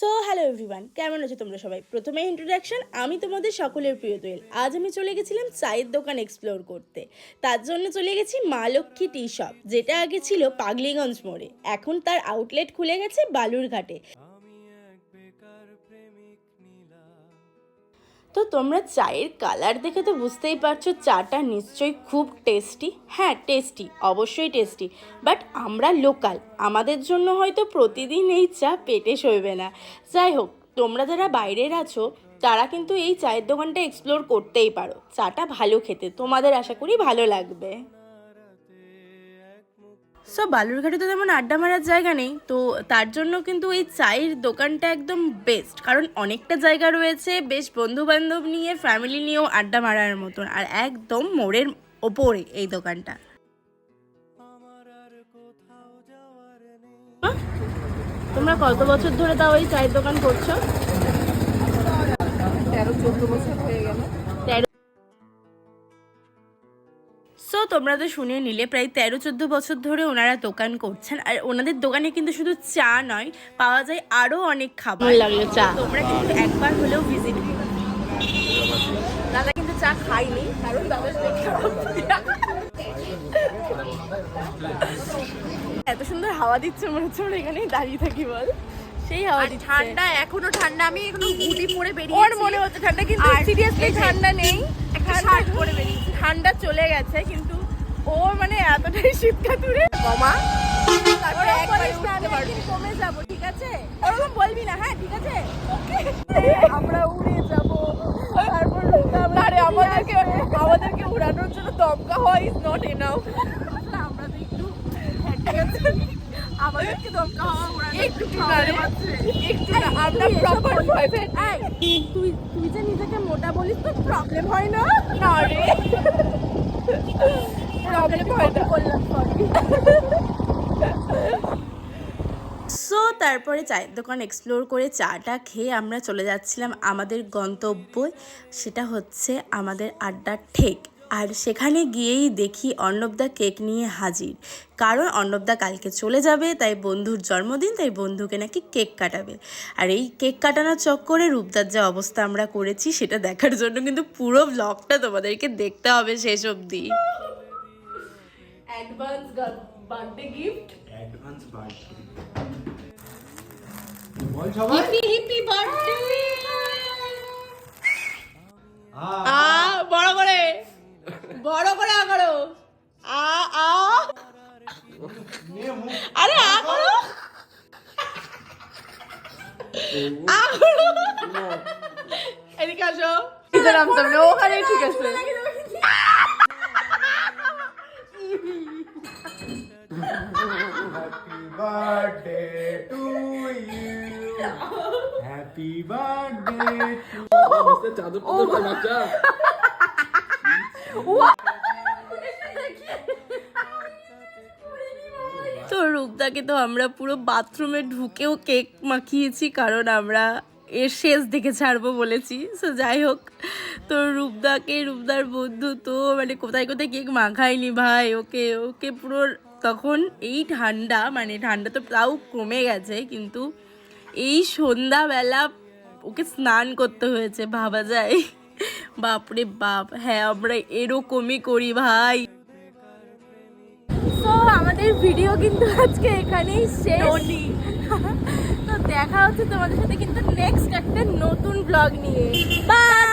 So hello কেমন আছো তোমরা সবাই? প্রথমে ইন্ট্রোডাকশন আমি তোমাদের সকলের প্রিয় দোয়েল। আজ আমি চলে গেছিলাম চায়ের দোকান এক্সপ্লোর করতে। তার জন্য চলে গেছি মা লক্ষ্মী টি শপ যেটা আগে ছিল পাগলিগঞ্জ মোড়ে। এখন তার আউটলেট খুলে গেছে বালুরঘাটে। তো তোমরা চায়ের কালার দেখে তো বুঝতেই পারছ, চাটা নিশ্চয়ই খুব টেস্টি হ্যাঁ টেস্টি অবশ্যই টেস্টি বাট আমরা লোকাল আমাদের জন্য হয়তো প্রতিদিন এই চা পেটে সইবে না। যাই হোক, তোমরা যারা বাইরের আছো, তারা কিন্তু এই চায়ের দোকানটা এক্সপ্লোর করতেই পারো। চাটা ভালো খেতে, তোমাদের আশা করি ভালো লাগবে। সো বালুরঘাটে তো তেমন আড্ডা মারার জায়গা নেই। তো তার জন্য কিন্তু এই চায়ের দোকানটা একদম বেস্ট কারণ অনেকটা জায়গা রয়েছে বেশ বন্ধু বান্ধব নিয়ে ফ্যামিলি নিয়েও আড্ডা মারার মতন। আর একদম মোড়ের ওপরে এই দোকানটা। তোমরা কত বছর ধরে তাও এই চায়ের দোকান করছ? তেরো, চোদ্দ বছর হয়ে গেল। সো তোমরা তো শুনে নিলে প্রায় তেরো চোদ্দ বছর ধরে ওনারা দোকান করছেন। আর ওনাদের দোকানে কিন্তু শুধু চা নয় পাওয়া যায় আরও অনেক খাবার। লাগল চা। তোমরা কিন্তু একবার হলেও ভিজিট দাদা কিন্তু চা খাইনি কারণ খারাপ। এত সুন্দর হাওয়া দিচ্ছে মনে হচ্ছে আমরা এখানেই দাঁড়িয়ে থাকি বল। সেই হাওয়া দিচ্ছে। ঠান্ডা এখনও ঠান্ডা আমি এখনও হুডি পরে বেরিয়ে ওর মনে হচ্ছে ঠান্ডা কিন্তু সিরিয়াসলি ঠান্ডা নেই। ঠান্ডা- চলে গেছে কিন্তু ও মানে এতটাই একদিন কমে যাব ঠিক আছে? ওরকম বলবি না হ্যাঁ ঠিক আছে? আমরা উড়ে যাব। তারপর আরে আমাদেরকে আমাদেরকে উড়ানোর জন্য দমকা হয় ইজ নট এনাফ আমরা তো একটু আমাদেরকে দমকা হওয়া উড়ানো একটু না, একটু না, আমরা তুই প্রপার প্রাইভেট তুই তুই যে বলিস তো প্রবলেম হয় না? না রে। প্রবলেম হয় না। বললাম সরি সো তারপরে চায়ের দোকান এক্সপ্লোর করে চাটা খেয়ে আমরা চলে যাচ্ছিলাম আমাদের গন্তব্য। সেটা হচ্ছে আমাদের আড্ডা ঠেক। আর সেখানে গিয়েই দেখি অর্ণবদা কেক নিয়ে হাজির। কারণ অর্ণবদা কালকে চলে যাবে তাই বন্ধুর জন্মদিন তাই বন্ধুকে নাকি কেক কাটাবে। আর এই কেক কাটানোর চক্করে রূপদার যা অবস্থা আমরা করেছি সেটা দেখার জন্য কিন্তু পুরো ব্লগটা তোমাদেরকে দেখতে হবে শেষ অবধি। Advance birthday gift advance birthday বল সবাই হিপি হিপি বার্থডে বড় করে আ করো আ আ। আরে আ করো। আ করো। এদিকে আসো। নামতাম না ওখানে ঠিক আছে। Happy birthday to you happy birthday তো রূপদাকে তো আমরা পুরো বাথরুমে ঢুকেও কেক মাখিয়েছি, কারণ আমরা এর শেষ দেখে ছাড়বো বলেছি। সো যাই হোক, তো রূপদাকে, রূপদার বন্ধু তো মানে কোথায় কোথায় কেক মাখায়নি ভাই? ওকে ওকে পুরো তখন এই ঠান্ডা মানে ঠান্ডা তো তাও কমে গেছে, কিন্তু এই সন্ধ্যাবেলা ওকে স্নান করতে হয়েছে, ভাবা যায়। বাপরে বাপ হ্যাঁ আমরা এরকমই করি ভাই। আমাদের ভিডিও কিন্তু আজকে এখানেই শেষ। তো দেখা হচ্ছে তোমাদের সাথে কিন্তু নেক্সট একটা নতুন ব্লগ নিয়ে। বাই